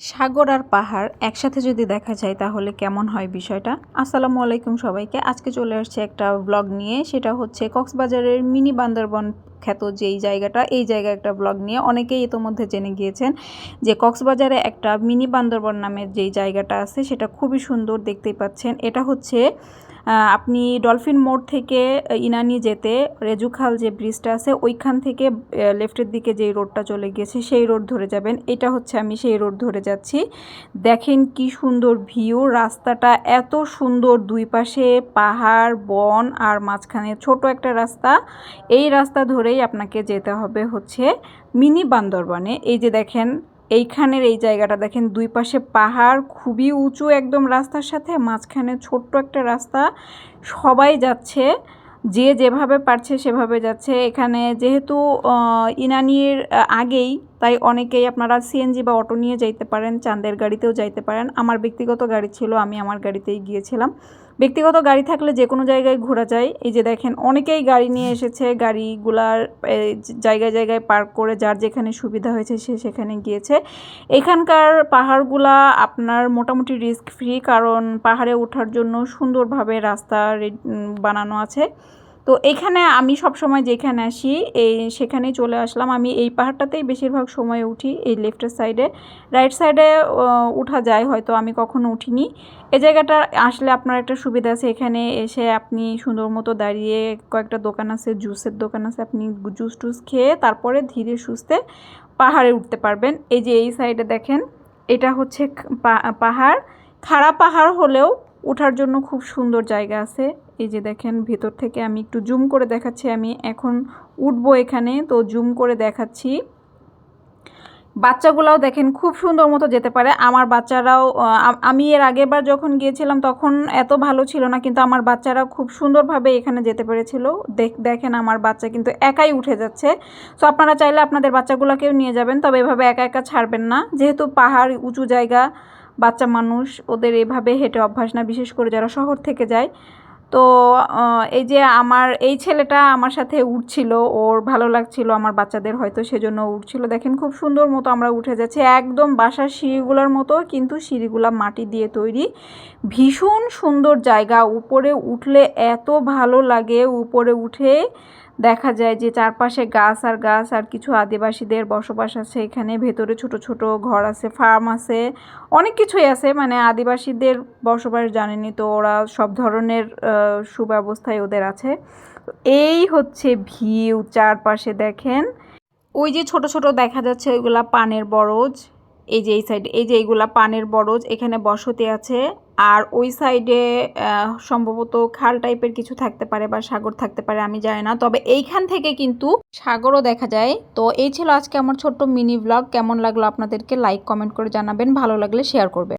সাগর আর পাহাড় একসাথে যদি দেখা যায় তাহলে কেমন হয় বিষয়টা? আসসালামু আলাইকুম সবাইকে। আজকে চলে আসছে একটা ব্লগ নিয়ে। সেটা হচ্ছে কক্সবাজারের মিনি বান্দরবন খ্যাত যেই জায়গাটা, এই জায়গা একটা ব্লগ নিয়ে। অনেকেই ইতোমধ্যে জেনে গিয়েছেন যে কক্সবাজারে একটা মিনি বান্দরবন নামের যেই জায়গাটা আছে, সেটা খুবই সুন্দর দেখতেই পাচ্ছেন। এটা হচ্ছে আপনি ডলফিন মোড় থেকে ইনানি যেতে রেজুখাল যে ব্রিজটা আছে, ওইখান থেকে লেফটের দিকে যেই রোডটা চলে গিয়েছে, সেই রোড ধরে যাবেন। এটা হচ্ছে আমি সেই রোড ধরে যাচ্ছি। দেখেন কি সুন্দর ভিউ, রাস্তাটা এত সুন্দর, দুই পাশে পাহাড়, বন, আর মাঝখানে ছোট একটা রাস্তা। এই রাস্তা ধরেই আপনাকে যেতে হবে হচ্ছে মিনি বান্দরবনে। এই যে দেখেন এইখানের এই জায়গাটা দেখেন, দুই পাশে পাহাড়, খুবই উঁচু একদম রাস্তার সাথে, মাঝখানে ছোট্ট একটা রাস্তা। সবাই যাচ্ছে, যে যেভাবে পারছে সেভাবে যাচ্ছে। এখানে যেহেতু ইনানির আগেই তাই অনেকেই আপনারা সিএনজি বা অটো নিয়ে যাইতে পারেন, চাঁদের গাড়িতেও যাইতে পারেন। আমার ব্যক্তিগত গাড়ি ছিল, আমি আমার গাড়িতেই গিয়েছিলাম। ব্যক্তিগত গাড়ি থাকলে যে কোনো জায়গায় ঘোরা যায়। এই যে দেখেন, অনেকেই গাড়ি নিয়ে এসেছে, গাড়িগুলার জায়গায় জায়গায় পার্ক করে যার যেখানে সুবিধা হয়েছে সে সেখানে গিয়েছে। এখানকার পাহাড়গুলা আপনার মোটামুটি রিস্ক ফ্রি কারণ পাহাড়ে ওঠার জন্য সুন্দরভাবে রাস্তা বানানো আছে। তো এখানে আমি সব সময় যেখানে আসি, এই সেখানেই চলে আসলাম। আমি এই পাহাড়টাতেই বেশিরভাগ সময় উঠি, এই লেফটের সাইডে রাইট সাইডে উঠা যায়, হয়তো আমি কখনো উঠিনি। এই জায়গাটা আসলে আপনার একটা সুবিধা আছে। এখানে এসে আপনি সুন্দর মতো দাঁড়িয়ে কয়েকটা দোকান আছে, জুসের দোকান আছে, আপনি জুস টুস খেয়ে তারপরে ধীরে সুস্থে পাহাড়ে উঠতে পারবেন। এই যে এই সাইডে দেখেন, এটা হচ্ছে পাহাড়। খাড়া পাহাড় হলেও ওঠার জন্য খুব সুন্দর জায়গা আছে। এই যে দেখেন, ভেতর থেকে আমি একটু জুম করে দেখাচ্ছি। আমি এখন উঠবো এখানে, তো জুম করে দেখাচ্ছি। বাচ্চাগুলাও দেখেন, খুব সুন্দর মতো যেতে পারে। আমার বাচ্চারাও আমি এর আগেরবার যখন গিয়েছিলাম, তখন এত ভালো ছিল না, কিন্তু আমার বাচ্চারা খুব সুন্দরভাবে এখানে যেতে পেরেছিল। দেখ- দেখেন আমার বাচ্চা কিন্তু একাই উঠে যাচ্ছে। সো আপনারা চাইলে আপনাদের বাচ্চাগুলোকেও নিয়ে যাবেন, তবে এভাবে একা একা ছাড়বেন না। যেহেতু পাহাড় উঁচু জায়গা, বাচ্চা মানুষ, ওদের এভাবে হেঁটে অভ্যাস না, বিশেষ করে যারা শহর থেকে যায়। তো এই যে আমার, এই ছেলেটা আমার সাথে উঠছিল ওর ভালো লাগছিল, আমার বাচ্চাদের হয়তো সেজন্য উঠছিল দেখেন খুব সুন্দর মতো আমরা উঠে যাচ্ছি, একদম বাসার সিঁড়িগুলোর মতো, কিন্তু সিঁড়িগুলা মাটি দিয়ে তৈরি। ভীষণ সুন্দর জায়গা, উপরে উঠলে এত ভালো লাগে, উপরে উঠে দেখা যায় যে চারপাশে গাছ আর গাছ আর কিছু আদিবাসীদের বসবাস আছে এখানে। ভেতরে ছোট ছোট ঘর আছে ফার্ম আছে অনেক কিছুই আছে। মানে আদিবাসীদের বসবাস জানেনি তো ওরা সব ধরনের আহ, সুব্যবস্থাই ওদের আছে। এই হচ্ছে ভিউ চারপাশে দেখেন। ওই যে ছোট ছোট দেখা যাচ্ছে ওইগুলা পানের বরজ। এই যে এই সাইডে এই যে এইগুলা পানের বরজ এখানে বসতি আছে। আর ওই সাইডে সম্ভবত খাল টাইপের কিছু থাকতে পারে বা সাগর থাকতে পারে, আমি জানি না। তবে এইখান থেকে কিন্তু সাগরও দেখা যায়। তো এই ছিল আজকে আমার ছোট্ট মিনি ব্লগ কেমন লাগল আপনাদেরকে লাইক কমেন্ট করে জানাবেন। ভালো লাগলে শেয়ার করবেন।